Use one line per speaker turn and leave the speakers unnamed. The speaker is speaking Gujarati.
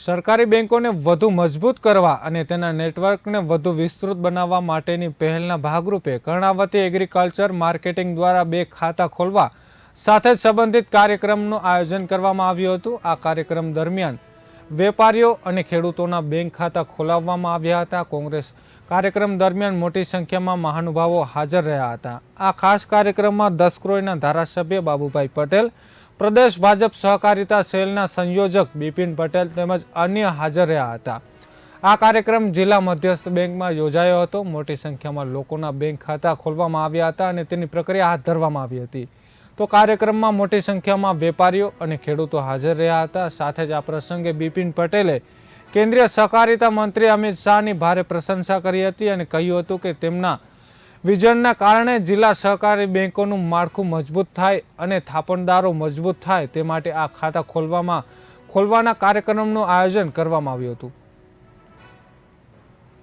સરકારી બેંકોને વધુ મજબૂત કરવા અને તેના નેટવર્કને વધુ વિસ્તૃત બનાવવા માટેની પહેલના ભાગરૂપે કર્ણાવતી એગ્રીકલ્ચર માર્કેટિંગ દ્વારા બે ખાતા ખોલવા સાથે સંબંધિત કાર્યક્રમનું આયોજન કરવામાં આવ્યું હતું. આ કાર્યક્રમ દરમિયાન વેપારીઓ અને ખેડૂતોના બેંક ખાતા ખોલાવવામાં આવ્યા હતા. કોંગ્રેસ કાર્યક્રમ દરમિયાન મોટી સંખ્યામાં મહાનુભાવો હાજર રહ્યા હતા. આ ખાસ કાર્યક્રમમાં દસક્રોઈના ધારાસભ્ય બાબુભાઈ પટેલ પ્રદેશ ભાજપ સહકારિતા સેલના સંયોજક બિપિન પટેલ તેમજ અન્ય હાજર રહ્યા હતા. આ કાર્યક્રમ જિલ્લા મધ્યસ્થ બેંકમાં યોજાયો હતો. મોટી સંખ્યામાં લોકોના બેંક ખાતા ખોલવામાં આવ્યા હતા અને તેની પ્રક્રિયા હાથ ધરવામાં આવી હતી. તો કાર્યક્રમમાં મોટી સંખ્યામાં વેપારીઓ અને ખેડૂતો હાજર રહ્યા હતા. સાથે જ આ પ્રસંગે બિપિન પટેલે કેન્દ્રીય સહકારિતા મંત્રી અમિત શાહની ભારે પ્રશંસા કરી હતી અને કહ્યું હતું કે તેમના વિઝનના કારણે જિલ્લા સહકારી બેંકોનું માળખું મજબૂત થાય અને થાપણદારો મજબૂત થાય તે માટે આ ખાતા ખોલવામાં, ખોલવાના કાર્યક્રમનું આયોજન કરવામાં આવ્યું હતું.